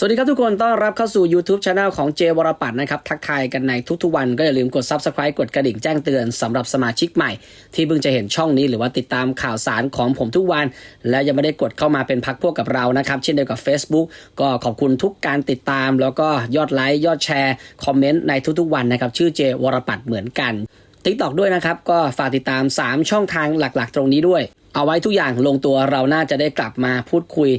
สวัสดีครับทุกคนต้อนรับเข้าสู่ YouTube Channel ของเจวรปัตนะครับ ทักทายกันในทุกๆวันก็อย่าลืมกด Subscribe กดกระดิ่งแจ้งเตือนสำหรับสมาชิกใหม่ ที่เพิ่งจะเห็นช่องนี้หรือว่าติดตามข่าวสารของผมทุกวัน และยังไม่ได้กดเข้ามาเป็นพักพวกกับเรานะครับ เช่นเดียวกับ Facebook ก็ขอบคุณทุกการติดตาม แล้วก็ยอดไลค์ยอดแชร์คอมเมนต์ในทุกๆวันนะครับชื่อเจวรปัตเหมือนกันทิกตอกด้วยนะครับก็ฝากติดตาม 3 ช่องทางหลักๆ ตรงนี้ด้วยเอาไว้ทุกอย่างลงตัวเราน่าจะได้กลับมาพูดคุย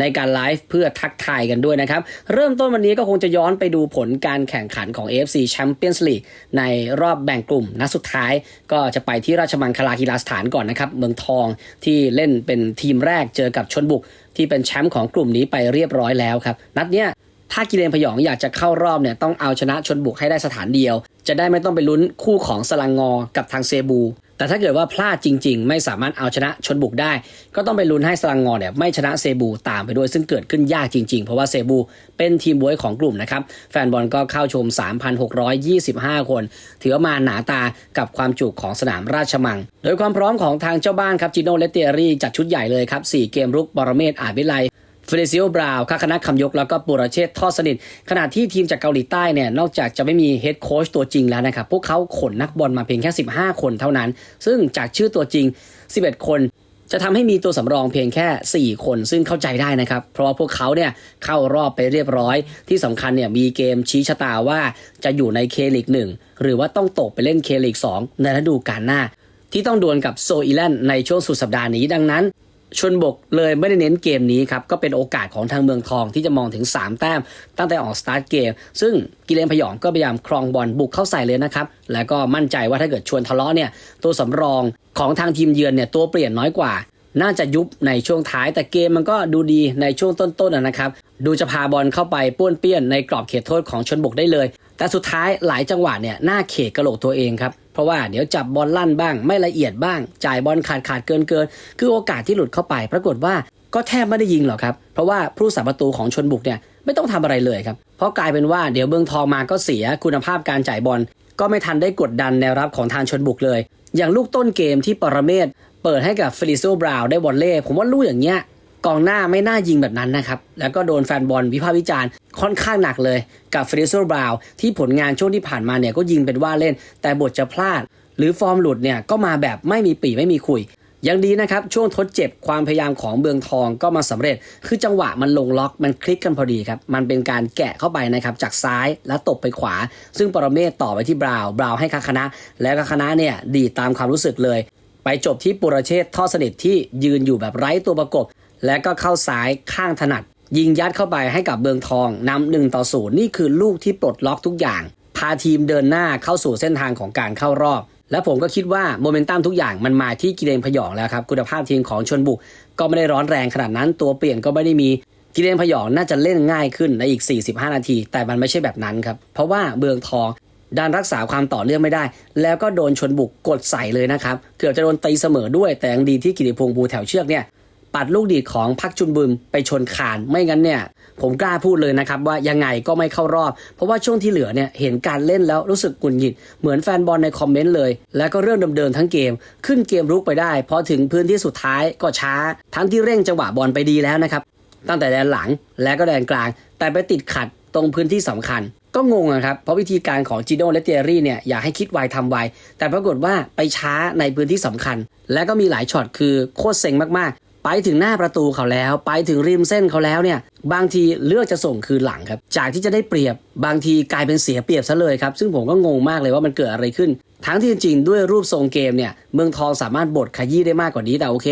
ในการไลฟ์เพื่อทักทายกันด้วยนะครับ เริ่มต้นวันนี้ก็คงจะย้อนไปดูผลการแข่งขันของ AFC Champions League ในรอบแบ่งกลุ่มนัดสุดท้าย ก็จะไปที่ราชมังคลากีฬาสถานก่อนนะครับเมืองทองที่เล่นเป็นทีมแรกเจอกับชนบุก ที่เป็นแชมป์ของกลุ่มนี้ไปเรียบร้อยแล้วครับนัดเนี้ยถ้ากิเลนพยองอยากจะเข้ารอบเนี่ยต้องเอาชนะชนบุกให้ได้สถานเดียว จะได้ไม่ต้องไปลุ้นคู่ของสลังงอกับทางเซบู แต่ถ้าเกิดว่าพลาดจริง ๆ ไม่สามารถเอาชนะชนบุกได้ ก็ต้องไปลุ้นให้สลังงอเนี่ยไม่ชนะเซบูตามไปด้วยซึ่งเกิดขึ้นยากจริง ๆ เพราะว่าเซบูเป็นทีมบวยของกลุ่มนะครับ แฟนบอลก็เข้าชม 3,625 คน ถือว่ามาหนาตากับความจุของสนามราชมัง โดยความพร้อมของทางเจ้าบ้านครับจิโนเลเตอรี่จัดชุดใหญ่เลยครับ4เกมรุกบรเมศอาจวิไล เฟเดซิโอบราวน์คาคณะคำยกแล้วก็ปุรเชษทอดสนิท ขณะที่ทีมจากเกาหลีใต้เนี่ยนอกจากจะไม่มีเฮดโค้ชตัวจริงแล้วนะครับ พวกเขาขนนักบอลมาเพียงแค่ 15 คนเท่านั้น ซึ่งจากชื่อตัวจริง 11 คนจะทำให้มีตัวสำรองเพียงแค่ 4 คน ซึ่งเข้าใจได้นะครับ เพราะว่าพวกเขาเนี่ยเข้ารอบไปเรียบร้อย ที่สำคัญเนี่ยมีเกมชี้ชะตาว่าจะอยู่ในเคลิกหนึ่งหรือว่าต้องตกไปเล่นเคลิก2ในฤดูกาลหน้า ที่ต้องดวลกับโซอีแลนด์ในช่วงสุดสัปดาห์นี้ดังนั้น ชนบกเลยไม่ได้เน้นเกมนี้ครับ ก็เป็นโอกาสของทางเมืองทองที่จะมองถึง 3 แต้ม ตั้งแต่ออกสตาร์ทเกม ซึ่งกิเลนพยองก็พยายามครองบอลบุกเข้าใส่เลยนะครับ แล้วก็มั่นใจว่าถ้าเกิดชวนทะเลาะเนี่ยตัวสำรองของทางทีมเยือนเนี่ยตัวเปลี่ยนน้อยกว่า น่าจะยุบในช่วงท้ายแต่เกมมันก็ดูดีในช่วงต้นๆนะนะครับ ดูจะพาบอลเข้าไปป้วนเปี้ยนในกรอบเขตโทษของชนบกได้เลย แต่สุดท้ายหลายจังหวะเนี่ยหน้าเขตกระโหลกตัวเองครับ เพราะว่าเดี๋ยวจับบอลลั่นบ้าง ไม่ละเอียดบ้าง จ่ายบอลขาดขาดเกินเกิน คือโอกาสที่หลุดเข้าไป ปรากฏว่าก็แทบไม่ได้ยิงหรอกครับ เพราะว่าผู้สาประตูของชนบุกเนี่ยไม่ต้องทำอะไรเลยครับ เพราะกลายเป็นว่าเดี๋ยวเมืองทองมาก็เสียคุณภาพการจ่ายบอล ก็ไม่ทันได้กดดันแนวรับของทางชนบุกเลย อย่างลูกต้นเกมที่ปรเมศเปิดให้กับเฟลิโซบราวน์ได้บอลเล่ผมว่าลูกอย่างเงี้ย กองหน้าไม่น่ายิงแบบนั้นนะครับ แล้วก็โดนแฟนบอลวิพากษ์วิจารณ์ค่อนข้างหนักเลยกับเฟรโซอร์บราว์ที่ผลงานช่วงที่ผ่านมาเนี่ยก็ยิงเป็นว่าเล่น แต่บทจะพลาด หรือฟอร์มหลุดเนี่ยก็มาแบบไม่มีปีไม่มีคุยยังดีนะครับ ช่วงทดเจ็บความพยายามของเบืองทองก็มาสำเร็จ คือจังหวะมันลงล็อกมันคลิกกันพอดีครับ มันเป็นการแกะเข้าไปนะครับ จากซ้ายแล้วตบไปขวา ซึ่งปรเมศต่อไปที่บราว์บราว์ให้คาคณะ แล้วก็คณะเนี่ย ดีตามความรู้สึกเลย ไปจบที่ปุรเชษทอดสนิทที่ยืนอยู่แบบไร้ตัวประกบ และก็เข้าซ้ายข้างถนัด ยิงยัดเข้าไปให้กับเบืองทองนำหนึ่งต่อศูนย์นี่คือลูกที่ปลดล็อกทุกอย่าง พาทีมเดินหน้าเข้าสู่เส้นทางของการเข้ารอบ และผมก็คิดว่าโมเมนตัมทุกอย่างมันมาที่กิเลนพยองแล้วครับคุณภาพทีมของชนบุกก็ไม่ได้ร้อนแรงขนาดนั้นตัวเปลี่ยนก็ไม่ได้มีกิเลนพยองน่าจะเล่นง่ายขึ้นในอีก 45 นาที แต่มันไม่ใช่แบบนั้นครับเพราะว่าเบืองทองดันรักษาความต่อเนื่องไม่ได้ แล้วก็โดนชนบุกกดใส่เลยนะครับ เกือบจะโดนตีเสมอด้วยแต่ยังดีที่กิติพงษ์บูแถวเชือกเนี่ย ปัดลูกดีดของพักจุนบึมไปชนคานไม่งั้นเนี่ยผมกล้าพูดเลยนะครับว่ายังไงก็ไม่เข้ารอบ เพราะว่าช่วงที่เหลือเนี่ยเห็นการเล่นแล้วรู้สึกกุนหงิด เหมือนแฟนบอลในคอมเมนต์เลย แล้วก็เรื่องเดิมๆทั้งเกม ขึ้นเกมรุกไปได้พอถึงพื้นที่สุดท้ายก็ช้า ทั้งที่เร่งจังหวะบอลไปดีแล้วนะครับตั้งแต่แดนหลังและก็แดนกลาง แต่ไปติดขัดตรงพื้นที่สำคัญ ก็งงอะครับ เพราะวิธีการของจิโน่และเตียรี่เนี่ยอยากให้คิดไวทำไว แต่ปรากฏว่าไปช้าในพื้นที่สำคัญ และก็มีหลายช็อตคือโคตรเซ็งมาก ไปถึงหน้าประตูเขาแล้ว ไปถึงริมเส้นเขาแล้วเนี่ยบางทีเลือกจะส่งคืนหลังครับจากที่จะได้เปรียบบางทีกลายเป็นเสียเปรียบซะเลยครับซึ่งผมก็งงมากเลยว่ามันเกิดอะไรขึ้น ทั้งที่จริงๆด้วยรูปทรงเกมเนี่ยเมืองทองสามารถบดขยี้ได้มากกว่านี้แต่โอเค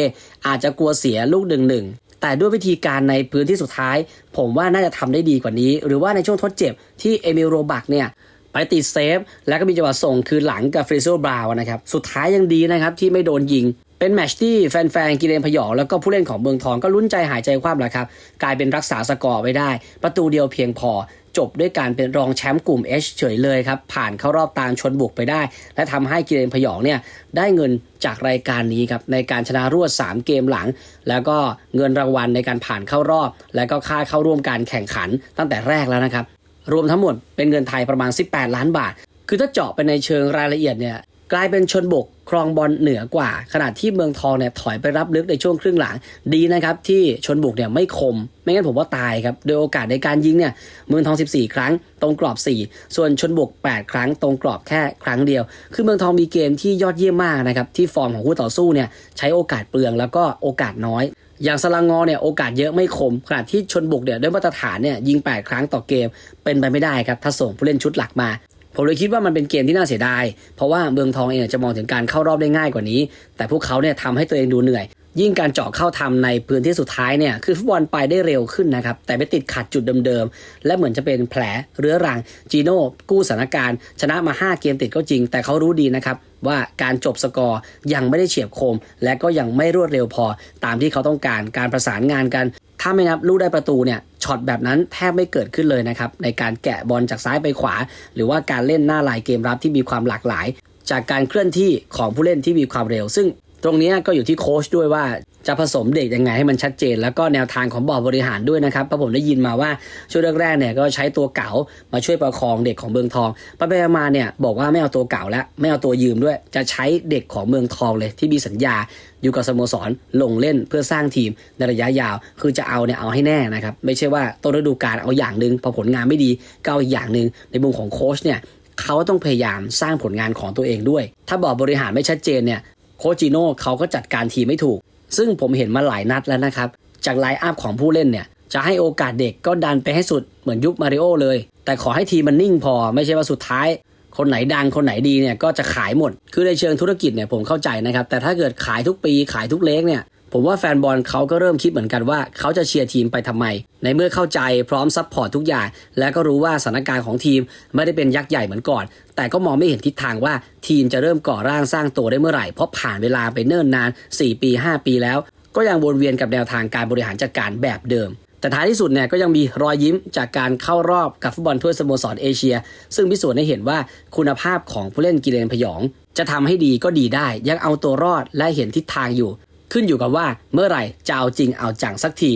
อาจจะกลัวเสียลูกหนึ่งหนึ่งแต่ด้วยวิธีการในพื้นที่สุดท้าย ผมว่าน่าจะทำได้ดีกว่านี้ หรือว่าในช่วงทดเจ็บที่เอมิลโรบักเนี่ยไปติดเซฟ แล้วก็มีจังหวะส่งคืนหลังกับฟริโซบราวนะครับ สุดท้ายยังดีนะครับที่ไม่โดนยิง เป็นแมชที่แฟนๆ กิเลนพยองแล้วก็ผู้เล่นของเมืองทองก็ลุ้นใจหายใจคว่ำแหละครับ กลายเป็นรักษาสกอร์ไว้ได้ ประตูเดียวเพียงพอ จบด้วยการเป็นรองแชมป์กลุ่ม H เฉยเลยครับ ผ่านเข้ารอบตามชนบุกไปได้ และทำให้กิเลนพยองเนี่ยได้เงินจากรายการนี้ครับในการชนะรวด 3 เกมหลัง แล้วก็เงินรางวัลในการผ่านเข้ารอบ และก็ค่าเข้าร่วมการแข่งขันตั้งแต่แรกแล้วนะครับรวมทั้งหมดเป็นเงินไทยประมาณ 18 ล้านบาท คือถ้าเจาะไปในเชิงรายละเอียดเนี่ย กลายเป็นชนบกครองบอลเหนือกว่า ขณะที่เมืองทองเนี่ยถอยไปรับลึกในช่วงครึ่งหลังดีนะครับ ที่ชนบุกเนี่ยไม่คม ไม่งั้นผมว่าตายครับ โดยโอกาสในการยิงเนี่ยเมืองทอง 14 ครั้ง ตรงกรอบ 4 ส่วนชนบุก 8 ครั้ง ตรงกรอบแค่ครั้งเดียว คือเมืองทองมีเกมที่ยอดเยี่ยมมากนะครับที่ฟอร์มของคู่ต่อสู้เนี่ยใช้โอกาสเปลืองแล้วก็โอกาสน้อยอย่างสลังงอเนี่ยโอกาสเยอะไม่คม ขณะที่ชนบุกเนี่ยด้วยมาตรฐานเนี่ยยิง 8 ครั้งต่อเกมเป็นไปไม่ได้ครับถ้าส่งผู้เล่นชุดหลักมา ผมเลยคิดว่ามันเป็นเกมที่น่าเสียดาย เพราะว่าเมืองทองเองจะมองถึงการเข้ารอบได้ง่ายกว่านี้ แต่พวกเขาเนี่ยทำให้ตัวเองดูเหนื่อย ยิ่งการเจาะเข้าทำในพื้นที่สุดท้ายเนี่ยคือฟุตบอลไปได้เร็วขึ้นนะครับ แต่ไปติดขัดจุดเดิมๆ และเหมือนจะเป็นแผลเรื้อรังจีโน่กู้สถานการณ์ ชนะมา 5 เกมติดก็จริง แต่เขารู้ดีนะครับว่าการจบสกอร์ยังไม่ได้เฉียบคม และก็ยังไม่รวดเร็วพอตามที่เขาต้องการการประสานงานกัน ถ้าไม่นับลูกได้ประตูเนี่ยช็อตแบบนั้นแทบไม่เกิดขึ้นเลยนะครับในการแกะบอลจากซ้ายไปขวา หรือว่าการเล่นหน้าลายเกมรับที่มีความหลากหลาย จากการเคลื่อนที่ของผู้เล่นที่มีความเร็ว ซึ่งตรงนี้ก็อยู่ที่โค้ชด้วยว่า จะผสมเด็กยังไงให้มันชัดเจน แล้วก็แนวทางของบอร์ดบริหารด้วยนะครับเพราะผมได้ยินมาว่าช่วงแรกๆเนี่ยก็ใช้ตัวเก่ามาช่วยประคองเด็กของเมืองทองไปไปมาเนี่ยบอกว่าไม่เอาตัวเก่าแล้วไม่เอาตัวยืมด้วย จะใช้เด็กของเมืองทองเลยที่มีสัญญาอยู่กับสโมสรลงเล่นเพื่อสร้างทีมในระยะยาว คือจะเอาเนี่ยเอาให้แน่นะครับไม่ใช่ว่าต้นฤดูกาลเอาอย่างหนึ่งพอผลงานไม่ดีก็เอาอีกอย่างหนึ่งในมุมของโค้ชเนี่ยเขาต้องพยายามสร้างผลงานของตัวเองด้วย ถ้าบอร์ดบริหารไม่ชัดเจนเนี่ยโคจิโน่เขาก็จัดการทีมไม่ถูก ซึ่งผมเห็นมาหลายนัดแล้วนะครับ จากไลน์อัพของผู้เล่นเนี่ย จะให้โอกาสเด็กก็ดันไปให้สุดเหมือนยุคมาริโอเลย แต่ขอให้ทีมมันนิ่งพอไม่ใช่ว่าสุดท้าย คนไหนดังคนไหนดีเนี่ยก็จะขายหมด คือในเชิงธุรกิจเนี่ยผมเข้าใจนะครับ แต่ถ้าเกิดขายทุกปีขายทุกเล็กเนี่ย ผมว่าแฟนบอลเขาก็เริ่มคิดเหมือนกันว่าเขาจะเชียร์ทีมไปทำไม ในเมื่อเข้าใจพร้อมซัพพอร์ตทุกอย่าง และก็รู้ว่าสถานการณ์ของทีมไม่ได้เป็นยักษ์ใหญ่เหมือนก่อน แต่ก็มองไม่เห็นทิศทางว่าทีมจะเริ่มก่อร่างสร้างตัวได้เมื่อไหร่ เพราะผ่านเวลาไปเนิ่นนาน 4 ปี 5 ปีแล้ว ก็ยังวนเวียนกับแนวทางการบริหารจัดการแบบเดิม แต่ท้ายที่สุดเนี่ยก็ยังมีรอยยิ้มจากการเข้ารอบกับฟุตบอลถ้วยสโมสรเอเชีย ซึ่งพิสูจน์ให้เห็นว่าคุณภาพของผู้เล่นกิเลนพยองจะทำให้ดีก็ดีได้ ยังเอาตัวรอดและเห็นทิศทางอยู่ ขึ้นอยู่กับว่าเมื่อไหร่จะเอาจริงเอาจังสักที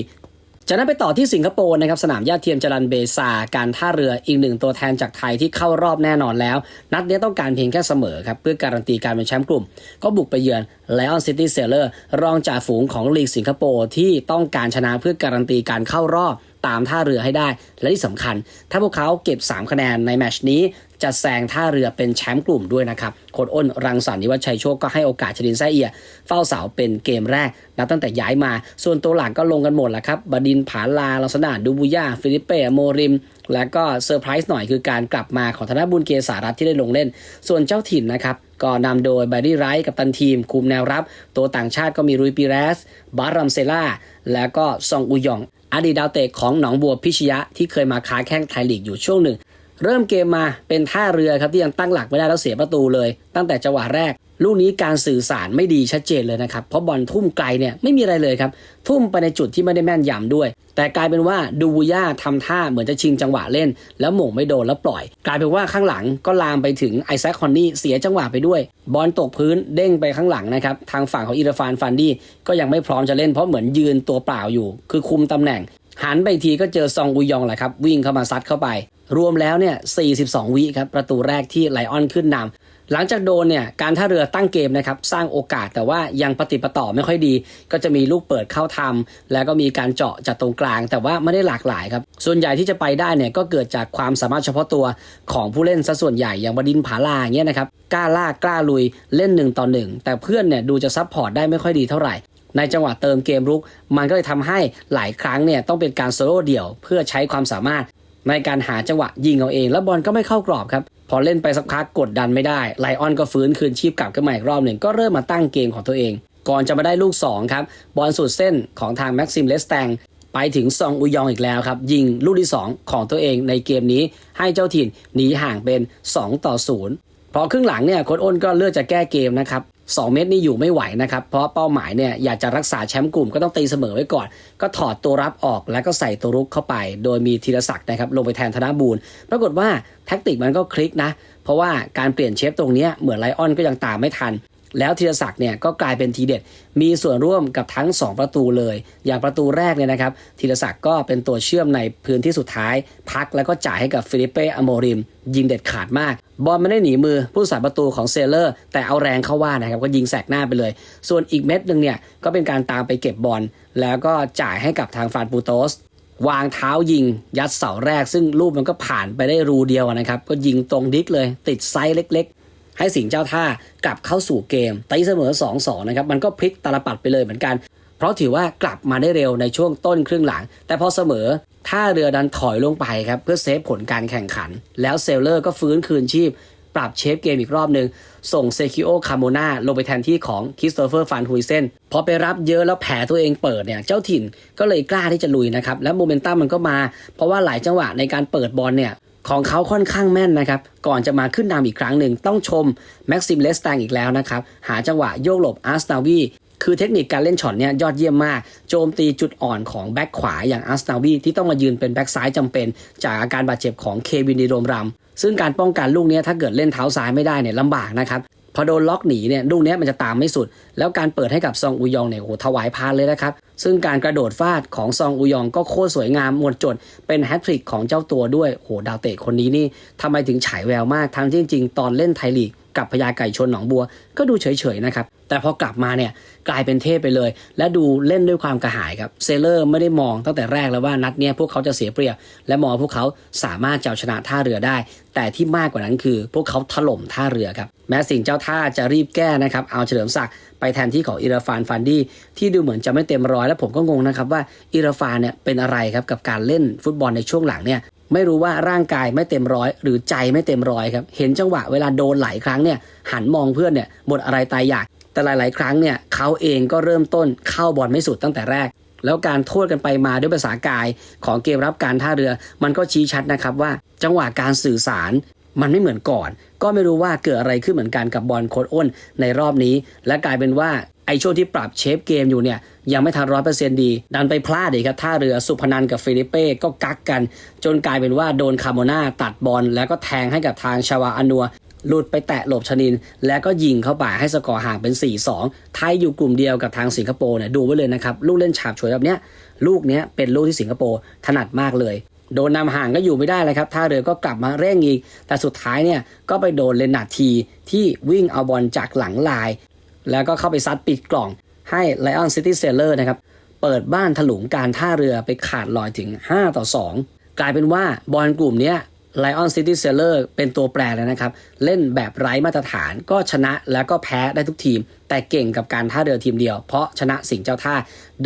จากนั้นไปต่อที่สิงคโปร์นะครับสนามย่าเทียมจรันเบซาการท่าเรืออีกหนึ่งตัวแทนจากไทยที่เข้ารอบแน่นอนแล้ว นัดนี้ต้องการเพียงแค่เสมอครับเพื่อการันตีการเป็นแชมป์กลุ่ม ก็บุกไปเยือนไลออนซิตี้เซเลอร์รองจ่าฝูงของลีกสิงคโปร์ที่ต้องการชนะเพื่อการันตีการเข้ารอบ ตามท่าเรือให้ได้ และที่สำคัญ ถ้าพวกเขาเก็บ 3 คะแนนในแมชนี้จะแซงท่าเรือเป็นแชมป์กลุ่มด้วยนะครับ โคดอ้นรังสรรค์นิวัชชัยโชคก็ให้โอกาสชลินไซเอีย เฝ้าเสาเป็นเกมแรกนับตั้งแต่ย้ายมา ส่วนตัวหลังก็ลงกันหมดแหละครับ บดินผาลาลักษณะดูบุย่า ฟิลิปเป้โมริม และก็เซอร์ไพรส์หน่อยคือการกลับมาของธนบุญเกษารัตที่ได้ลงเล่น ส่วนเจ้าถิ่นนะครับ ก็นำโดยไบรี่ไรท์กับตันทีม คุมแนวรับ ตัวต่างชาติก็มีรุยปีเรสบารัมเซล่าแล้วก็ซองอุยอง อดีตดาวเตะของหนองบัวพิชยะที่เคยมาค้าแข้งไทยลีกอยู่ช่วงหนึ่ง เริ่มเกมมาเป็นท่าเรือครับที่ยังตั้งหลักไม่ได้แล้วเสียประตูเลย ตั้งแต่จังหวะแรก ลูกนี้การสื่อสารไม่ดีชัดเจนเลยนะครับ เพราะบอลทุ่มไกลเนี่ยไม่มีอะไรเลยครับ ทุ่มไปในจุดที่ไม่ได้แม่นยำด้วย แต่กลายเป็นว่าดูบูย่าทำท่าเหมือนจะชิงจังหวะเล่น แล้วหม่งไม่โดนแล้วปล่อย กลายเป็นว่าข้างหลังก็ลามไปถึงไอแซคคอนนี่เสียจังหวะไปด้วย บอลตกพื้นเด้งไปข้างหลังนะครับทางฝั่งของอิราฟานฟันดี้ก็ยังไม่พร้อมจะเล่นเพราะเหมือนยืนตัวเปล่าอยู่ คือคุมตำแหน่งหันไปทีก็เจอซองอุยองแหละครับวิ่งเข้ามาซัดเข้าไป รวมแล้วเนี่ย 42 วิครับ ประตูแรกที่ไลออนขึ้นนำ หลังจากโดนเนี่ยการท่าเรือตั้งเกมนะครับสร้างโอกาสแต่ว่ายังปฏิปต่อไม่ค่อยดี ก็จะมีลูกเปิดเข้าทำแล้วก็มีการเจาะจากตรงกลาง แต่ว่าไม่ได้หลากหลายครับส่วนใหญ่ที่จะไปได้เนี่ยก็เกิดจากความสามารถเฉพาะตัวของผู้เล่นซะส่วนใหญ่อย่างบดินผาลาอย่างเงี้ยนะครับกล้าลากกล้าลุยเล่นหนึ่งต่อหนึ่งแต่เพื่อนเนี่ยดูจะซับพอร์ตได้ไม่ค่อยดีเท่าไหร่ในจังหวะเติมเกมรุก มันก็เลยทำให้หลายครั้งเนี่ยต้องเป็นการโซโล่เดี่ยว เพื่อใช้ความสามารถในการหาจังหวะยิงเอาเอง แล้วบอลก็ไม่เข้ากรอบครับ พอเล่นไปสักพักกดดันไม่ได้ไลออนก็ฟื้นคืนชีพกลับขึ้นมาอีกรอบหนึ่งก็เริ่มมาตั้งเกมของตัวเอง ก่อนจะมาได้ลูก 2 ครับ บอลสุดเส้นของทางแม็กซิมเลสแตงไปถึงซองอุยองอีกแล้วครับ ยิงลูกที่ 2 ของตัวเองในเกมนี้ให้เจ้าถิ่นหนีห่างเป็น 2 ต่อ 0 พอครึ่งหลังเนี่ยโค้ชอ้นก็เลือกจะแก้เกมนะครับ 2 เม็ดนี่อยู่ไม่ไหวนะครับ เพราะเป้าหมายเนี่ยอยากจะรักษาแชมป์กลุ่มก็ต้องตีเสมอไว้ก่อน ก็ถอดตัวรับออกแล้วก็ใส่ตัวรุกเข้าไป โดยมีธีรศักดิ์นะครับลงไปแทนธนบูรณ์ปรากฏว่าแท็กติกมันก็คลิกนะ เพราะว่าการเปลี่ยนเชฟตรงนี้เหมือนไลออนก็ยังตามไม่ทัน แล้วธีรศักดิ์เนี่ยก็กลายเป็นทีเด็ด มีส่วนร่วมกับทั้ง 2 ประตูเลย อย่างประตูแรกเนี่ยนะครับธีรศักดิ์ก็เป็นตัวเชื่อมในพื้นที่สุดท้าย พักแล้วก็จ่ายให้กับฟิลิปเป้อโมริม ยิงเด็ดขาดมาก บอลไม่ได้หนีมือผู้สาประตูของเซเลอร์ แต่เอาแรงเข้าว่านะครับก็ยิงแสกหน้าไปเลย ส่วนอีกเม็ดหนึ่งเนี่ยก็เป็นการตามไปเก็บบอลแล้วก็จ่ายให้กับทางฟานปูโตสวางเท้ายิงยัดเสาแรก ซึ่งรูปมันก็ผ่านไปได้รูเดียวนะครับ ก็ยิงตรงดิกเลย ติดไซส์เล็ก ให้สิงห์เจ้าท่ากลับเข้าสู่เกมตีเสมอ 2-2 นะครับ มันก็พลิกตาลปัดไปเลยเหมือนกัน เพราะถือว่ากลับมาได้เร็วในช่วงต้นครึ่งหลัง แต่พอเสมอท่าเรือดันถอยลงไปครับเพื่อเซฟผลการแข่งขัน แล้วเซลเลอร์ก็ฟื้นคืนชีพ ปรับเชฟเกมอีกรอบหนึ่งส่งเซคิโอคาโมนาลงไปแทนที่ของคริสโตเฟอร์ฟานฮุยเซนพอไปรับเยอะแล้วแผลตัวเองเปิดเนี่ยเจ้าถิ่นก็เลยกล้าที่จะลุยนะครับแล้วโมเมนตัมมันก็มา เพราะว่าหลายจังหวะในการเปิดบอลเนี่ย ของเขาค่อนข้างแม่นนะครับ ก่อนจะมาขึ้นนำอีกครั้งหนึ่ง ต้องชมแม็กซิมเลสแตงอีกแล้วนะครับ หาจังหวะโยกหลบอาร์สนาวีคือเทคนิคการเล่นช็อตเนี่ยยอดเยี่ยมมาก โจมตีจุดอ่อนของแบ็คขวาอย่างอาร์สนาวีที่ต้องมายืนเป็นแบ็คซ้ายจำเป็น จากอาการบาดเจ็บของเควินดีโรมรัมซึ่งการป้องกันลูกเนี้ยถ้าเกิดเล่นเท้าซ้ายไม่ได้เนี่ยลำบากนะครับพอโดนล็อกหนีเนี่ยลูกเนี้ยมันจะตามไม่สุด แล้วการเปิดให้กับซองอุยองเนี่ยโหถวายพานเลยนะครับ ซึ่งการกระโดดฟาดของซองอุยองก็โคตรสวยงามหมดจด เป็นแฮตทริกของเจ้าตัวด้วยโหดาวเตะคนนี้นี่ทำไมถึงฉายแววมากทั้งที่จริงๆตอนเล่นไทยลีก กับพญาไก่ชนหนองบัว ก็ดูเฉยๆนะครับ แต่พอกลับมาเนี่ยกลายเป็นเทพไปเลย และดูเล่นด้วยความกระหายครับเซเลอร์ไม่ได้มองตั้งแต่แรกแล้วว่านัดเนี้ยพวกเขาจะเสียเปรียบ และมองพวกเขาสามารถจะเอาชนะท่าเรือได้ แต่ที่มากกว่านั้นคือ พวกเขาถล่มท่าเรือครับแม้สิ่งเจ้าท่าจะรีบแก้นะครับเอาเฉลิมศักดิ์ไปแทนที่ของอิราฟานฟันดี้ที่ดูเหมือนจะไม่เต็มร้อย แล้วผมก็งงนะครับว่าอิราฟานเนี่ยเป็นอะไรครับกับการเล่นฟุตบอลในช่วงหลังเนี่ย ไม่รู้ว่าร่างกายไม่เต็มร้อยหรือใจไม่เต็มร้อยครับ เห็นจังหวะเวลาโดนหลายครั้งเนี่ยหันมองเพื่อนเนี่ยหมดอะไรตายอยาก แต่หลาย ๆ ครั้งเนี่ยเขาเองก็เริ่มต้นเข้าบอลไม่สุดตั้งแต่แรก แล้วการโทษกันไปมาด้วยภาษากายของเกมรับการท่าเรือ มันก็ชี้ชัดนะครับว่า จังหวะการสื่อสารมันไม่เหมือนก่อน ก็ไม่รู้ว่าเกิดอะไรขึ้นเหมือนกันกับบอลโคดอ้นในรอบนี้ และกลายเป็นว่า อช่วงที่ปรับเชฟเกมอยู่เนี่ยยังไม่ทันร้อยเปอร์เซ็นต์ดี ดันไปพลาดอีกครับท่าเรือสุพนันกับฟิลิปเป้ก็กักกัน จนกลายเป็นว่าโดนคาโมนาตัดบอลแล้วก็แทงให้กับทางชาวาอันัวหลุดไปแตะหลบชนิน แล้วก็ยิงเข้าไปให้สกอร์ห่างเป็น 4-2 ไทยอยู่กลุ่มเดียวกับทางสิงคโปร์เนี่ยดูไว้เลยนะครับ ลูกเล่นฉาบฉวยแบบเนี้ยลูกเนี้ยเป็นลูกที่สิงคโปร์ถนัดมากเลย โดนนำห่างก็อยู่ไม่ได้เลยครับท่าเรือก็กลับมาเร่งอีก แต่สุดท้ายเนี่ยก็ไปโดนเลนนาทีที่วิ่งเอาบอลจากหลังลาย แล้วก็เข้าไปซัดปิดกล่องให้ไลออนซิตี้เซลเลอร์นะครับ เปิดบ้านถลุงการท่าเรือไปขาดลอยถึง 5 ต่อ 2 กลายเป็นว่าบอลกลุ่มนี้ไลออนซิตี้เซลเลอร์เป็นตัวแปรเลยนะครับ เล่นแบบไร้มาตรฐานก็ชนะแล้วก็แพ้ได้ทุกทีม แต่เก่งกับการท่าเรือทีมเดียว เพราะชนะสิงเจ้าท่า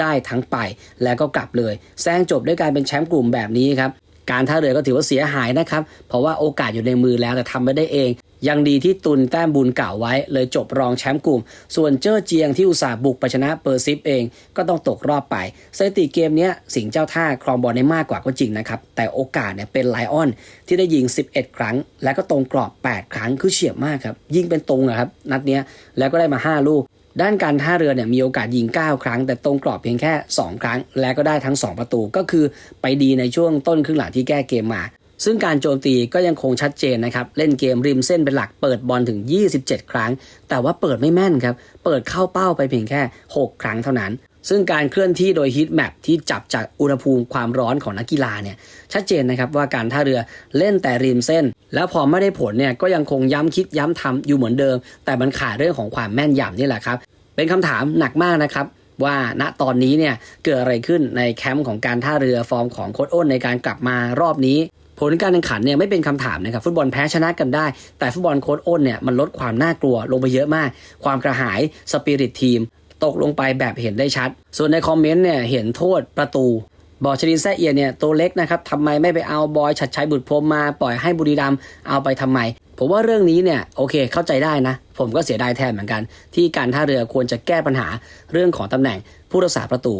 ได้ทั้งไปแล้วก็กลับเลยแซงจบด้วยการเป็นแชมป์กลุ่มแบบนี้ครับการท่าเรือก็ถือว่าเสียหายนะครับ เพราะว่าโอกาสอยู่ในมือแล้วแต่ทำไม่ได้เอง ยังดีที่ตุนแต้มบุญเก่าไว้ เลยจบรองแชมป์กลุ่ม ส่วนเจ้อเจียงที่อุตส่าห์บุกไปชนะเปอร์ซิฟเองก็ต้องตกรอบไปสถิติเกมนี้สิงเจ้าท่าครองบอลได้มากกว่าก็จริงนะครับ แต่โอกาสเนี่ยเป็นไลออนที่ได้ยิง 11 ครั้ง แล้วก็ตรงกรอบ 8 ครั้งคือเฉียบมากครับ ยิงเป็นตรงอะครับ นัดเนี้ยแล้วก็ได้มา 5 ลูกด้านการท่าเรือเนี่ยมีโอกาสยิง 9 ครั้ง แต่ตรงกรอบเพียงแค่ 2 ครั้ง และก็ได้ทั้ง 2 ประตูก็คือไปดีในช่วงต้นครึ่งหลังที่แก้เกมมา ซึ่งการโจมตีก็ยังคงชัดเจนนะครับ เล่นเกมริมเส้นเป็นหลักเปิดบอลถึง 27 ครั้ง แต่ว่าเปิดไม่แม่นครับ เปิดเข้าเป้าไปเพียงแค่ 6 ครั้งเท่านั้น ซึ่งการเคลื่อนที่โดยฮีทแมปที่จับจากอุณหภูมิความร้อนของนักกีฬาเนี่ยชัดเจนนะครับว่าการท่าเรือเล่นแต่ริมเส้น แล้วพอไม่ได้ผลเนี่ยก็ยังคงย้ำคิดย้ำทำอยู่เหมือนเดิม แต่มันขาดเรื่องของความแม่นยำนี่แหละครับเป็นคำถามหนักมากนะครับว่าณตอนนี้เนี่ยเกิดอะไรขึ้นในแคมป์ของการท่าเรือฟอร์มของโค้ชอ้นในการกลับมารอบนี้ ผลการแข่งขันเนี่ยไม่เป็นคำถามนะครับฟุตบอลแพ้ชนะกันได้ แต่ฟุตบอลโค้ชอ้นเนี่ยมันลดความน่ากลัวลงไปเยอะมาก ความกระหายสปิริตทีม ตกลงไปแบบเห็นได้ชัด ส่วนในคอมเมนต์เนี่ยเห็นโทษประตูบอชรินแซ่เอียเนี่ยตัวเล็กนะครับทำไมไม่ไปเอาบอยชัดชัยบุตรพรมมาปล่อยให้บุรีรัมเอาไปทำไม ผมว่าเรื่องนี้เนี่ยโอเคเข้าใจได้นะ ผมก็เสียดายแทนเหมือนกัน ที่การท่าเรือควรจะแก้ปัญหาเรื่องของตำแหน่งผู้รักษาประตู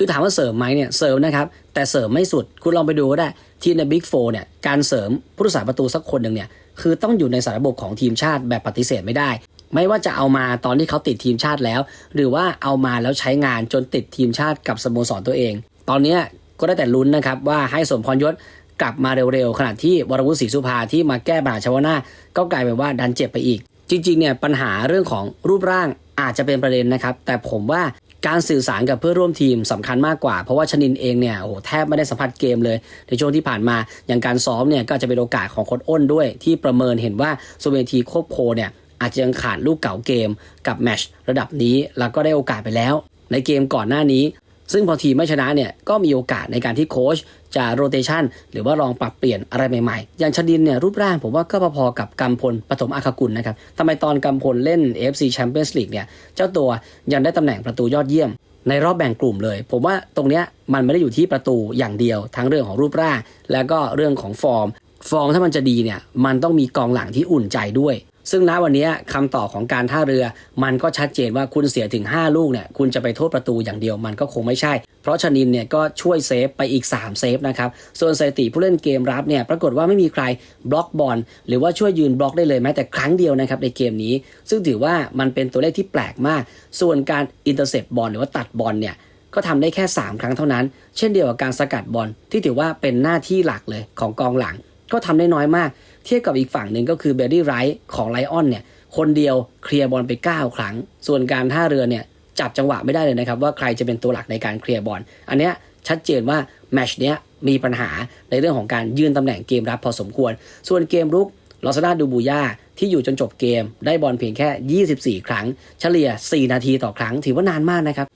คือถามว่าเสริมไหมเนี่ยเสริมนะครับ แต่เสริมไม่สุดคุณลองไปดูก็ได้ที่ในบิ๊กโฟเนี่ยการเสริมผู้รักษาประตูสักคนหนึ่งเนี่ยคือต้องอยู่ในสารระบบของทีมชาติแบบปฏิเสธไม่ได้ ไม่ว่าจะเอามาตอนที่เขาติดทีมชาติแล้ว หรือว่าเอามาแล้วใช้งานจนติดทีมชาติกับสโมสรตัวเอง ตอนนี้ก็ได้แต่ลุ้นนะครับว่าให้สมพรยศกลับมาเร็วๆ ขณะที่วรวุฒิศรีสุภาที่มาแก้ปัญหาเฉพาะหน้าก็กลายเป็นว่าดันเจ็บไปอีก จริงๆเนี่ยปัญหาเรื่องของรูปร่างอาจจะเป็นประเด็นนะครับ แต่ผมว่า การสื่อสารกับเพื่อร่วมทีมสำคัญมากกว่า เพราะว่าชนินเองเนี่ยโอ้โหแทบไม่ได้สัมผัสเกมเลย ในช่วงที่ผ่านมาอย่างการซ้อมเนี่ยก็จะเป็นโอกาสของโค้ดอ้นด้วย ที่ประเมินเห็นว่าโซเวทีโคบโคเนี่ยอาจจะยังขาดลูกเก่าเกมกับแมชระดับนี้แล้วก็ได้โอกาสไปแล้ว ในเกมก่อนหน้านี้ ซึ่งพอทีมไม่ชนะเนี่ยก็มีโอกาสในการที่โค้ช จะโรเตชันหรือว่าลองปรับเปลี่ยนอะไรใหม่ๆ อย่างชดินเนี่ยรูปร่างผมว่าก็พอๆกับกำพลปฐมอาคากุลนะครับทำไมตอนกำพลเล่น FC Champions League เนี่ยเจ้าตัวยังได้ตำแหน่งประตูยอดเยี่ยม ในรอบแบ่งกลุ่มเลย ผมว่าตรงเนี้ยมันไม่ได้อยู่ที่ประตูอย่างเดียว ทั้งเรื่องของรูปร่าง แล้วก็เรื่องของฟอร์ม ฟอร์มถ้ามันจะดีเนี่ยมันต้องมีกองหลังที่อุ่นใจด้วย ซึ่งณวันนี้คำตอบของการท่าเรือ มันก็ชัดเจนว่าคุณเสียถึง 5 ลูกเนี่ยคุณจะไปโทษประตูอย่างเดียวมันก็คงไม่ใช่ เพราะชนินเนี่ยก็ช่วยเซฟไปอีก 3 เซฟนะครับส่วนสถิติผู้เล่นเกมรับเนี่ยปรากฏว่าไม่มีใครบล็อกบอลหรือว่าช่วยยืนบล็อกได้เลยแม้แต่ครั้งเดียวนะครับในเกมนี้ ซึ่งถือว่ามันเป็นตัวเลขที่แปลกมาก ส่วนการอินเตอร์เซปบอลหรือว่าตัดบอลเนี่ยก็ทำได้แค่ 3 ครั้งเท่านั้น เช่นเดียวกับการสกัดบอลที่ถือว่าเป็นหน้าที่หลักเลยของกองหลัง ก็ทำได้น้อยมาก ทียบกับอีกฝั่งหนึ่งก็คือเบลลี่ไรท์ของไลออนเนี่ยคนเดียวเคลียร์บอลไป 9 ครั้ง ส่วนการท่าเรือเนี่ยจับจังหวะไม่ได้เลยนะครับ ว่าใครจะเป็นตัวหลักในการเคลียร์บอลอันเนี้ยชัดเจนว่าแมชเนี้ยมีปัญหาในเรื่องของการยืนตำแหน่งเกมรับพอสมควร ส่วนเกมรุกลอสนาดูบูย่าที่อยู่จนจบเกม ได้บอลเพียงแค่ 24 ครั้ง เฉลี่ย 4 นาทีต่อครั้ง ถือว่านานมากนะครับ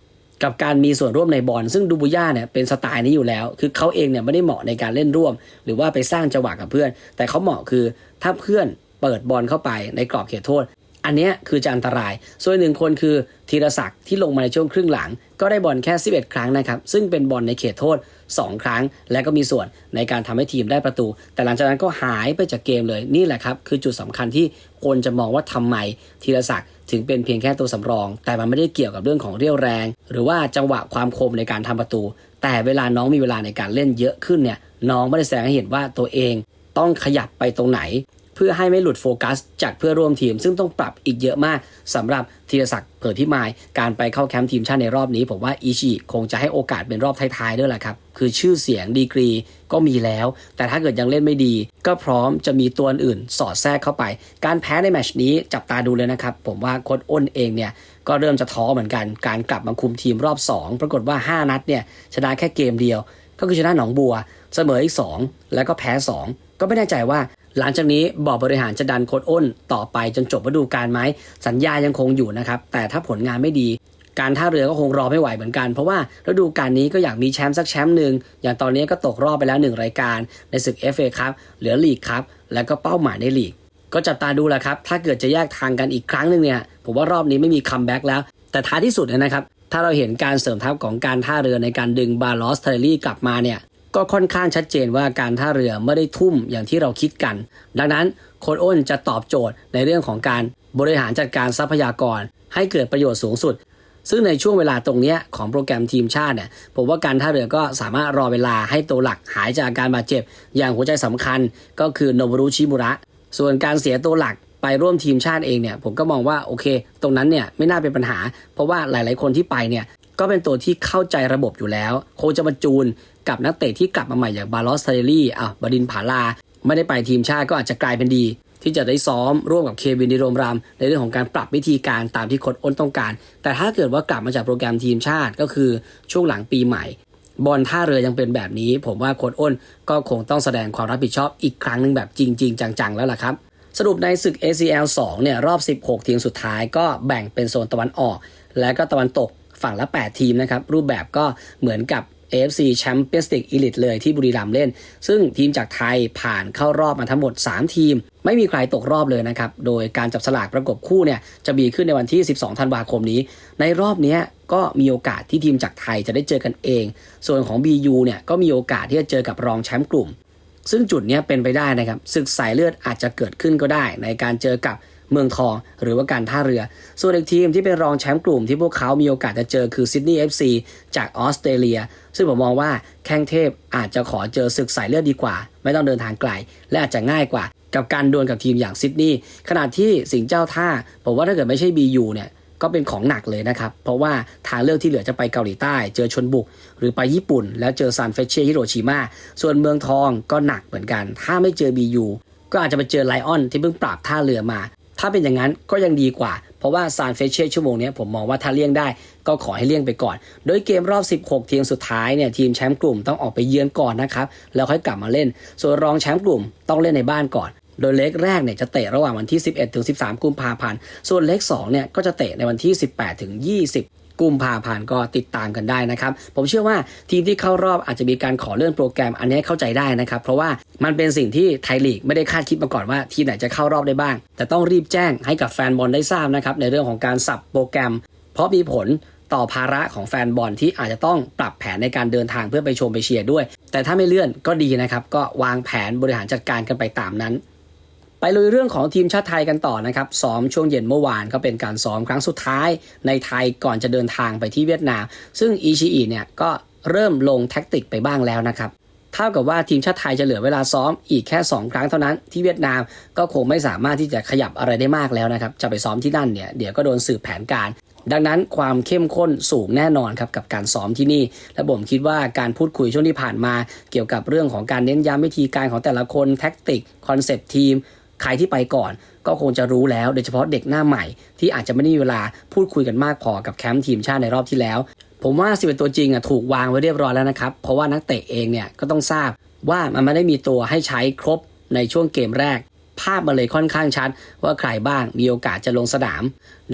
กับการมีส่วนร่วมในบอลซึ่งดูบูย่าเนี่ยเป็นสไตล์นี้อยู่แล้ว คือเขาเองเนี่ยไม่ได้เหมาะในการเล่นร่วม หรือว่าไปสร้างจังหวะกับเพื่อน แต่เขาเหมาะคือถ้าเพื่อนเปิดบอลเข้าไปในกรอบเขตโทษ อันนี้คือจะอันตราย ส่วนหนึ่งคนคือธีรศักดิ์ที่ลงมาในช่วงครึ่งหลัง ก็ได้บอลแค่ 11 ครั้งนะครับซึ่งเป็นบอลในเขตโทษ 2 ครั้ง และก็มีส่วนในการทำให้ทีมได้ประตู แต่หลังจากนั้นก็หายไปจากเกมเลยนี่แหละครับ คือจุดสำคัญที่คนจะมองว่าทำไมธีรศักดิ์ถึงเป็นเพียงแค่ตัวสำรอง แต่มันไม่ได้เกี่ยวกับเรื่องของเรี่ยวแรง หรือว่าจังหวะความคมในการทำประตู แต่เวลาน้องมีเวลาในการเล่นเยอะขึ้นเนี่ยน้องไม่ได้แสดงให้เห็นว่าตัวเองต้องขยับไปตรงไหน พื่อให้ไม่หลุดโฟกัส จากเพื่อร่วมทีม ซึ่งต้องปรับอีกเยอะมากสำหรับธีรศักดิ์เผยพิมาย การไปเข้าแคมป์ทีมชาติในรอบนี้ ผมว่าอิชิคงจะให้โอกาสเป็นรอบท้ายๆด้วยแหละครับ คือชื่อเสียงดีกรีก็มีแล้ว แต่ถ้าเกิดยังเล่นไม่ดี ก็พร้อมจะมีตัวอื่นสอดแทรกเข้าไป การแพ้ในแมชนี้จับตาดูเลยนะครับ ผมว่าโค้ชอ้นเองเนี่ยก็เริ่มจะท้อเหมือนกัน การกลับมาคุมทีมรอบ 2 ปรากฏว่า 5 นัดเนี่ยชนะแค่เกมเดียว ก็คือชนะหนองบัว เสมออีก 2 แล้วก็แพ้ 2 ก็ไม่แน่ใจว่า หลังจากนี้บอร์ดบริหารจะดันโค้ดอ้นต่อไปจนจบฤดูกาลไหมสัญญายังคงอยู่นะครับ แต่ถ้าผลงานไม่ดี การท่าเรือก็คงรอไม่ไหวเหมือนกัน เพราะว่าฤดูกาลนี้ก็อยากมีแชมป์สักแชมป์หนึ่งอย่างตอนนี้ก็ตกรอบไปแล้วหนึ่งรายการ ในศึก FA ครับเหลือลีกครับแล้วก็เป้าหมายในลีกก็จับตาดูแหละครับ ถ้าเกิดจะแยกทางกันอีกครั้งหนึ่งเนี่ย ผมว่ารอบนี้ไม่มีคัมแบ็กแล้ว แต่ท้ายที่สุดนนะครับ ถ้าเราเห็นการเสริมทัพของการท่าเรือในการดึงบาลอสเทเรลี่กลับมาเนี่ย ก็ค่อนข้างชัดเจนว่าการท่าเรือไม่ได้ทุ่มอย่างที่เราคิดกัน ดังนั้นโค้ดอ้นจะตอบโจทย์ในเรื่องของการบริหารจัดการทรัพยากร ให้เกิดประโยชน์สูงสุด ซึ่งในช่วงเวลาตรงนี้ของโปรแกรมทีมชาติเนี่ยผมว่าการท่าเรือก็สามารถรอเวลาให้ตัวหลักหายจากอาการบาดเจ็บ อย่างหัวใจสำคัญก็คือโนบรุชิมุระ ส่วนการเสียตัวหลักไปร่วมทีมชาติเองเนี่ยผมก็มองว่าโอเค ตรงนั้นเนี่ยไม่น่าเป็นปัญหา เพราะว่าหลาย ๆ คนที่ไปเนี่ยก็เป็นตัวที่เข้าใจระบบอยู่แล้ว คงจะมาจูน กับนักเตะที่กลับมาใหม่อย่างบาลอสเทเรลี่อะบดินผาลา ไม่ได้ไปทีมชาติก็อาจจะกลายเป็นดี ที่จะได้ซ้อมร่วมกับเควินดิโรมราม ในเรื่องของการปรับวิธีการตามที่โค้ชอ้นต้องการ แต่ถ้าเกิดว่ากลับมาจากโปรแกรมทีมชาติก็คือช่วงหลังปีใหม่ บอลท่าเรือยังเป็นแบบนี้ ผมว่าโค้ชอ้นก็คงต้องแสดงความรับผิดชอบอีกครั้งหนึ่งแบบจริง ๆ จังๆแล้วล่ะครับสรุปในศึก ACL 2เนี่ยรอบ 16 ทีมสุดท้ายก็แบ่งเป็นโซนตะวันออก และก็ตะวันตกฝั่งละ 8 ทีมนะครับ รูปแบบก็เหมือนกับ AFC Champions League Elite เลยที่บุรีรัมย์เล่น ซึ่งทีมจากไทยผ่านเข้ารอบมาทั้งหมด 3 ทีม ไม่มีใครตกรอบเลยนะครับ โดยการจับสลากประกบคู่เนี่ยจะมีขึ้นในวันที่ 12 ธันวาคมนี้ ในรอบนี้ก็มีโอกาสที่ทีมจากไทยจะได้เจอกันเอง ส่วนของ BU เนี่ยก็มีโอกาสที่จะเจอกับรองแชมป์กลุ่ม ซึ่งจุดนี้เป็นไปได้นะครับศึกสายเลือดอาจจะเกิดขึ้นก็ได้ ในการเจอกับ เมืองทอง หรือว่าการท่าเรือ ส่วนอีกทีมที่เป็นรองแชมป์กลุ่มที่พวกเขามีโอกาสจะเจอคือซิดนีย์ FC จากออสเตรเลีย ซึ่งผมมองว่าแข้งเทพอาจจะขอเจอศึกสายเลือดดีกว่า ไม่ต้องเดินทางไกล และอาจจะง่ายกว่า กับการดวลกับทีมอย่างซิดนีย์ขณะที่สิงห์เจ้าท่า ผมว่าถ้าเกิดไม่ใช่ BU เนี่ยก็เป็นของหนักเลยนะครับ เพราะว่าทางเลือกที่เหลือจะไปเกาหลีใต้ เจอชนบุก หรือไปญี่ปุ่น แล้วเจอซานเฟเช่ฮิโรชิมา ส่วนเมืองทองก็หนักเหมือนกัน ถ้าไม่เจอ BU ก็อาจจะไปเจอไลออนที่เพิ่งปราบท่าเรือมา ถ้าเป็นอย่างนั้นก็ยังดีกว่า เพราะว่าซานเฟเช่ชั่วโมงนี้ผมมองว่าถ้าเลี่ยงได้ก็ขอให้เลี่ยงไปก่อน โดยเกมรอบ 16 ทีมสุดท้ายเนี่ยทีมแชมป์กลุ่มต้องออกไปเยือนก่อนนะครับแล้วค่อยกลับมาเล่น ส่วนรองแชมป์กลุ่มต้องเล่นในบ้านก่อนโดยเล็กแรกเนี่ยจะเตะระหว่างวันที่ 11 ถึง 13 กุมภาพันธ์ ส่วนเล็ก2เนี่ยก็จะเตะในวันที่ 18 ถึง 20 กุมภาพันธ์ก็ติดตามกันได้นะครับ ผมเชื่อว่าทีมที่เข้ารอบอาจจะมีการขอเลื่อนโปรแกรมอันนี้เข้าใจได้นะครับ เพราะว่ามันเป็นสิ่งที่ไทยลีกไม่ได้คาดคิดมาก่อนว่าทีมไหนจะเข้ารอบได้บ้าง แต่ต้องรีบแจ้งให้กับแฟนบอลได้ทราบนะครับในเรื่องของการสับโปรแกรม เพราะมีผลต่อภาระของแฟนบอลที่อาจจะต้องปรับแผนในการเดินทางเพื่อไปชมไปเชียร์ด้วย แต่ถ้าไม่เลื่อนก็ดีนะครับก็วางแผนบริหารจัดการกันไปตามนั้น ไปลุยเรื่องของทีมชาติไทยกันต่อนะครับซ้อมช่วงเย็นเมื่อวานก็เป็นการซ้อมครั้งสุดท้ายในไทยก่อนจะเดินทางไปที่เวียดนาม ซึ่งอีชีอีเนี่ยก็เริ่มลงแท็กติกไปบ้างแล้วนะครับเท่ากับว่าทีมชาติไทยจะเหลือเวลาซ้อมอีกแค่ 2 ครั้งเท่านั้นที่เวียดนามก็คงไม่สามารถที่จะขยับอะไรได้มากแล้วนะครับจะไปซ้อมที่นั่นเนี่ยเดี๋ยวก็โดนสืบแผนการ ดังนั้นความเข้มข้นสูงแน่นอนครับกับการซ้อมที่นี่ และผมคิดว่าการพูดคุยช่วงที่ผ่านมา เกี่ยวกับเรื่องของการเน้นย้ำวิธีการของแต่ละคนแท็กติกคอนเซปต์ทีม ใครที่ไปก่อน ก็คงจะรู้แล้ว โดยเฉพาะเด็กหน้าใหม่ ที่อาจจะไม่ได้มีเวลาพูดคุยกันมากพอกับแคมป์ทีมชาติในรอบที่แล้ว ผมว่า11ตัวจริงอะถูกวางไว้เรียบร้อยแล้วนะครับ เพราะว่านักเตะเองเนี่ยก็ต้องทราบว่ามันไม่ได้มีตัวให้ใช้ครบในช่วงเกมแรก ภาพมันเลยค่อนข้างชัด ว่าใครบ้างมีโอกาสจะลงสนาม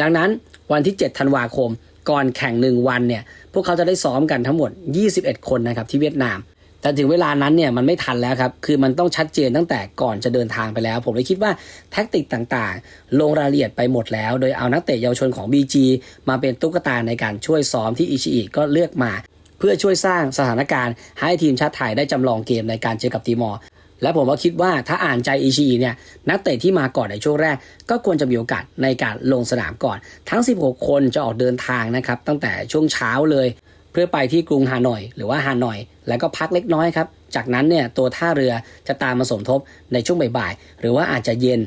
ดังนั้นวันที่ 7 ธันวาคม ก่อนแข่งหนึ่งวันเนี่ยพวกเขาจะได้ซ้อมกันทั้งหมด 21 คนนะครับที่เวียดนาม แต่ถึงเวลานั้นเนี่ยมันไม่ทันแล้วครับ คือมันต้องชัดเจนตั้งแต่ก่อนจะเดินทางไปแล้ว ผมเลยคิดว่าแท็กติกต่างๆ ลงรายละเอียดไปหมดแล้ว โดยเอานักเตะเยาวชนของ BG มาเป็นตุ๊กตาในการช่วยซ้อมที่อิชิอิก็เลือกมา เพื่อช่วยสร้างสถานการณ์ ให้ทีมชาติไทยได้จำลองเกมในการเจอกับตีมอร์และผมก็คิดว่าถ้าอ่านใจอิชิอิเนี่ยนักเตะที่มาก่อนในช่วงแรก ก็ควรจะมีโอกาสในการลงสนามก่อน ทั้ง 16 คนจะออกเดินทางนะครับตั้งแต่ช่วงเช้าเลย พื่อไปที่กรุงฮานอย หรือว่าฮานอย แล้วก็พักเล็กน้อยครับ จากนั้นเนี่ยตัวท่าเรือจะตามมาสมทบในช่วงบ่ายๆหรือว่าอาจจะเย็น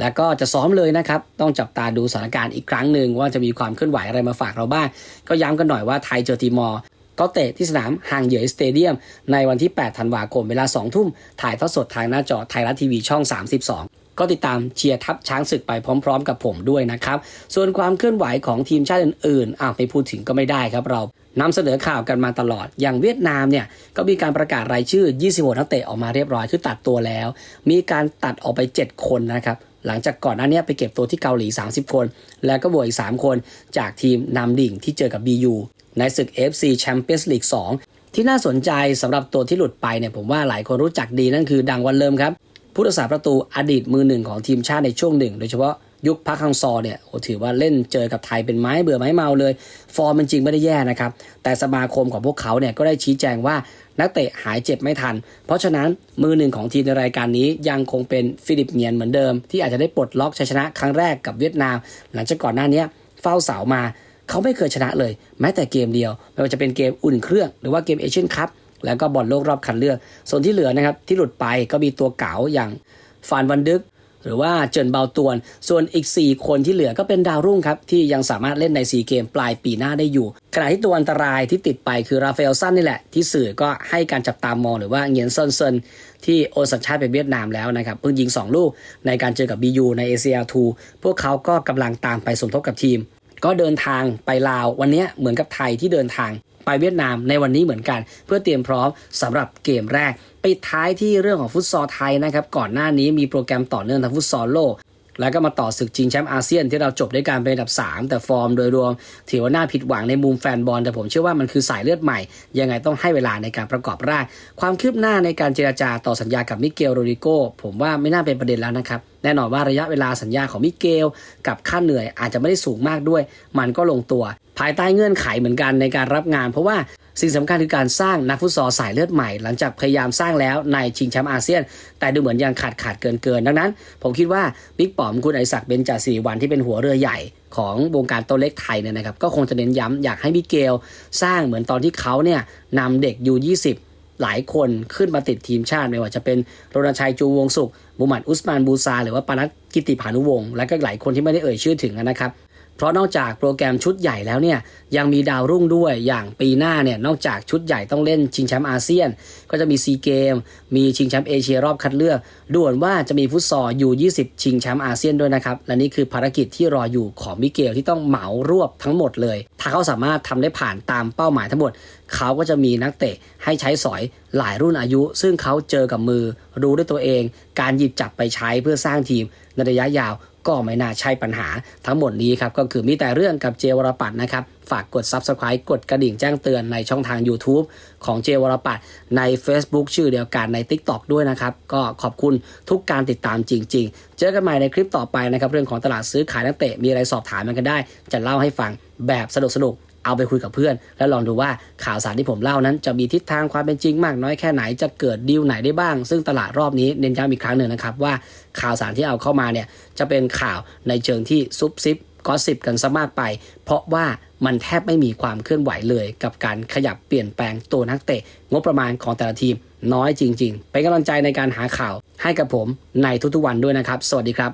แล้วก็จะซ้อมเลยนะครับ ต้องจับตาดูสถานการณ์อีกครั้งหนึ่งว่าจะมีความเคลื่อนไหวอะไรมาฝากเราบ้าง ก็ย้ำกันหน่อยว่าไทยเจอตีมอร์ก็เตะที่สนามหางเหยยสเตเดียม ในวันที่ 8 ธันวาคมเวลา 2 ทุ่ม ถ่ายทอดสดทางหน้าจอไทยรัฐทีวีช่อง 32ก็ติดตามเชียร์ทัพช้างศึกไปพร้อม ๆ กับผมด้วยนะครับ ส่วนความเคลื่อนไหวของทีมชาติอื่นๆอ้าวไม่พูดถึงก็ไม่ได้ครับเรา นำเสนอข่าวกันมาตลอด อย่างเวียดนามเนี่ยก็มีการประกาศรายชื่อ 26 นักเตะออกมาเรียบร้อยคือตัดตัวแล้ว มีการตัดออกไป 7 คนนะครับ หลังจากก่อนหน้านี้ไปเก็บตัวที่เกาหลี 30 คน แล้วก็บวกอีก 3 คนจากทีมนำดิ่งที่เจอกับ BU ในศึก FC Champions League 2 ที่น่าสนใจสำหรับตัวที่หลุดไปเนี่ยผมว่าหลายคนรู้จักดีนั่นคือดังวันเริ่มครับผู้รักษาประตูอดีตมือหนึ่งของทีมชาติในช่วงหนึ่ง โดยเฉพาะ ยุคพักฮังซอเนี่ยโอ้ถือว่าเล่นเจอกับไทยเป็นไม้เบื่อไม้เมาเลย ฟอร์มมันจริงไม่ได้แย่นะครับ แต่สมาคมของพวกเขาเนี่ยก็ได้ชี้แจงว่านักเตะหายเจ็บไม่ทัน เพราะฉะนั้นมือหนึ่งของทีมในรายการนี้ยังคงเป็นฟิลิปเนียนเหมือนเดิม ที่อาจจะได้ปลดล็อกชัยชนะครั้งแรกกับเวียดนาม หลังจากก่อนหน้านี้เฝ้าเสามา เขาไม่เคยชนะเลย แม้แต่เกมเดียวไม่ว่าจะเป็นเกมอุ่นเครื่อง หรือว่าเกมเอเชียนคัพแล้วก็บอลโลกรอบคัดเลือก ส่วนที่เหลือนะครับที่หลุดไปก็มีตัวเก๋าอย่างฟานวันดึก หรือว่าเจินเบาตวน ส่วนอีก 4 คนที่เหลือก็เป็นดาวรุ่งครับ ที่ยังสามารถเล่นในซีเกมปลายปีหน้าได้อยู่ ขณะที่ตัวอันตรายที่ติดไปคือราฟาเอลซันนี่แหละ ที่สื่อก็ให้การจับตามองหรือว่าเงียนเซินเซินที่โอนสัญชาติเป็นเวียดนามแล้วนะครับ เพิ่งยิง 2 ลูกในการเจอกับ BU ใน ACL 2 พวกเขาก็กำลังตามไปสมทบกับทีม ก็เดินทางไปลาววันนี้เหมือนกับไทยที่เดินทางไปเวียดนามในวันนี้เหมือนกัน เพื่อเตรียมพร้อมสำหรับเกมแรก ปิดท้ายที่เรื่องของฟุตซอลไทยนะครับก่อนหน้านี้มีโปรแกรมต่อเนื่องทางฟุตซอลโลก แล้วก็มาต่อศึกชิงแชมป์อาเซียนที่เราจบด้วยการเป็นอันดับ 3 แต่ฟอร์มโดยรวมถือว่าน่าผิดหวังในมุมแฟนบอล แต่ผมเชื่อว่ามันคือสายเลือดใหม่ ยังไงต้องให้เวลาในการประกอบร่าง ความคืบหน้าในการเจราจาต่อสัญญากับมิเกลโรดิโกผมว่าไม่น่าเป็นประเด็นแล้วนะครับแน่นอนว่าระยะเวลาสัญญาของมิเกล กับค่าเหนื่อยอาจจะไม่ได้สูงมากด้วย มันก็ลงตัว ภายใต้เงื่อนไขเหมือนกันในการรับงาน เพราะว่า สิ่งสำคัญคือการสร้างนักฟุตซอลสายเลือดใหม่ หลังจากพยายามสร้างแล้วในชิงแชมป์อาเซียน แต่ดูเหมือนยังขาดขาดเกินเกินดังนั้น ผมคิดว่าบิ๊กป๋อมคุณไอศักดิ์เบญจศิริวัลที่เป็นหัวเรือใหญ่ของวงการโตเล็กไทยเนี่ยนะครับ ก็คงจะเน้นย้ำอยากให้มิเกลสร้างเหมือนตอนที่เขาเนี่ยนำเด็กยู20หลายคนขึ้นมาติดทีมชาติไม่ว่าจะเป็นโรนชัยจูวงศุกร์มูฮัมหมัดอุสมานบูซา หรือว่าปานัทกิติพานุวงศ์และก็หลายคนที่ไม่ได้เอ่ยชื่อถึงนะครับ เพราะนอกจากโปรแกรมชุดใหญ่แล้วเนี่ยยังมีดาวรุ่งด้วยอย่างปีหน้าเนี่ยนอกจากชุดใหญ่ต้องเล่นชิงแชมป์อาเซียน ก็จะมีซีเกม มีชิงแชมป์เอเชียรอบคัดเลือกด่วนว่าจะมีฟุตซอลยู20 ชิงแชมป์อาเซียนด้วยนะครับ และนี่คือภารกิจที่รออยู่ของมิเกลที่ต้องเหมารวบทั้งหมดเลย ถ้าเขาสามารถทำได้ผ่านตามเป้าหมายทั้งหมด เขาก็จะมีนักเตะให้ใช้สอยหลายรุ่นอายุ ซึ่งเขาเจอกับมือรู้ด้วยตัวเอง การหยิบจับไปใช้เพื่อสร้างทีมในระยะยาว ก็ไม่น่าใช่ปัญหาทั้งหมดนี้ครับก็คือมีแต่เรื่องกับเจวรปัตนะครับ ฝากกด Subscribe กดกระดิ่งแจ้งเตือนในช่องทาง YouTube ของเจวรปัตใน Facebook ชื่อเดียวกันใน TikTok ด้วยนะครับ ก็ขอบคุณทุกการติดตามจริง ๆ เจอกันใหม่ในคลิปต่อไปนะครับ เรื่องของตลาดซื้อขายนักเตะมีอะไรสอบถามมันกันได้ จะเล่าให้ฟังแบบสนุก เอาไปคุยกับเพื่อน แล้วลองดูว่าข่าวสารที่ผมเล่านั้นจะมีทิศทางความเป็นจริงมากน้อยแค่ไหนจะเกิดดีลไหนได้บ้าง ซึ่งตลาดรอบนี้เน้นย้ำอีกครั้งหนึ่งนะครับว่าข่าวสารที่เอาเข้ามาเนี่ยจะเป็นข่าวในเชิงที่ซุบซิบก็สิบกันซะมากไป เพราะว่ามันแทบไม่มีความเคลื่อนไหวเลยกับการขยับเปลี่ยนแปลงตัวนักเตะ งบประมาณของแต่ละทีมน้อยจริง ๆ เป็นกำลังใจในการหาข่าวให้กับผมในทุกๆวันด้วยนะครับ สวัสดีครับ